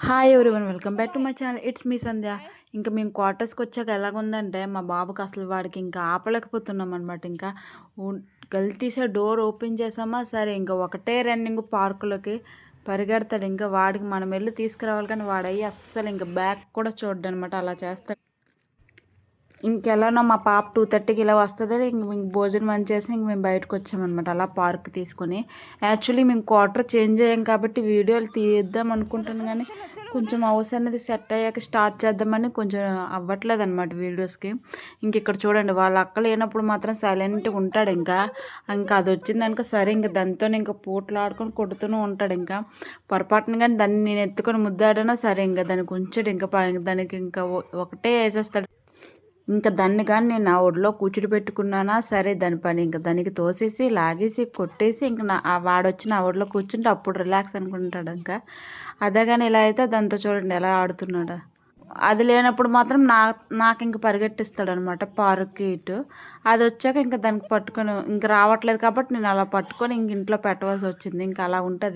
Hi everyone welcome back to my channel it's me Sandhya ఇంకా మేము క్వార్టర్స్కి వచ్చాక ఎలాగుందంటే మా బాబుకి అసలు వాడికి ఇంకా ఆపలేకపోతున్నాం అనమాట ఇంకా గల్తీసే డోర్ ఓపెన్ చేసామా సరే ఇంకా ఒకటే రన్నింగ్ పార్కులోకి పరిగెడతాడు. ఇంకా వాడికి మనం వెళ్ళి తీసుకురావాలి కానీ వాడయ్యి అస్సలు ఇంకా బ్యాక్ కూడా చూడడం అనమాట అలా చేస్తాడు. ఇంకెలానో మా పాప టూ థర్టీకి ఇలా వస్తుంది. ఇంక మేము భోజనం అని చేసి ఇంక మేము బయటకు వచ్చామన్నమాట. అలా పార్క్ తీసుకొని. యాక్చువల్లీ మేము క్వార్టర్ చేంజ్ అయ్యాం కాబట్టి వీడియోలు తీద్దాం అనుకుంటున్నాం కానీ కొంచెం హౌస్ అనేది సెట్ అయ్యాక స్టార్ట్ చేద్దామని కొంచెం అవ్వట్లేదు అనమాట వీడియోస్కి ఇంక ఇక్కడ చూడండి వాళ్ళ అక్క లేనప్పుడు మాత్రం సైలెంట్గా ఉంటాడు ఇంకా. ఇంకా అది వచ్చిందనుక సరే ఇంకా దాంతో ఇంకా పూట్లాడుకొని కొడుతూనే ఉంటాడు ఇంకా. పొరపాటున కానీ దాన్ని నేను ఎత్తుకొని ముద్దాడినా సరే ఇంకా దానికి ఉంచాడు. ఇంకా దానికి ఇంకా ఒకటే వేసేస్తాడు. ఇంకా దాన్ని కానీ నేను నా ఒడిలో కూర్చుని పెట్టుకున్నానా? సరే దాని పని ఇంకా దానికి తోసేసి లాగేసి కొట్టేసి ఇంకా నా ఆ వాడొచ్చి నా ఒడిలో కూర్చుంటే అప్పుడు రిలాక్స్ అనుకుంటాడు ఇంకా. అదే కానీ ఇలా అయితే దాంతో చూడండి ఎలా ఆడుతున్నాడు. అది లేనప్పుడు మాత్రం నా నాకు ఇంక పరిగెట్టిస్తాడు అనమాట పార్క్కి ఇటు. అది వచ్చాక ఇంకా దానికి పట్టుకొని ఇంక రావట్లేదు కాబట్టి నేను అలా పట్టుకొని ఇంక ఇంట్లో పెట్టవలసి వచ్చింది. ఇంకా అలా ఉంటుంది.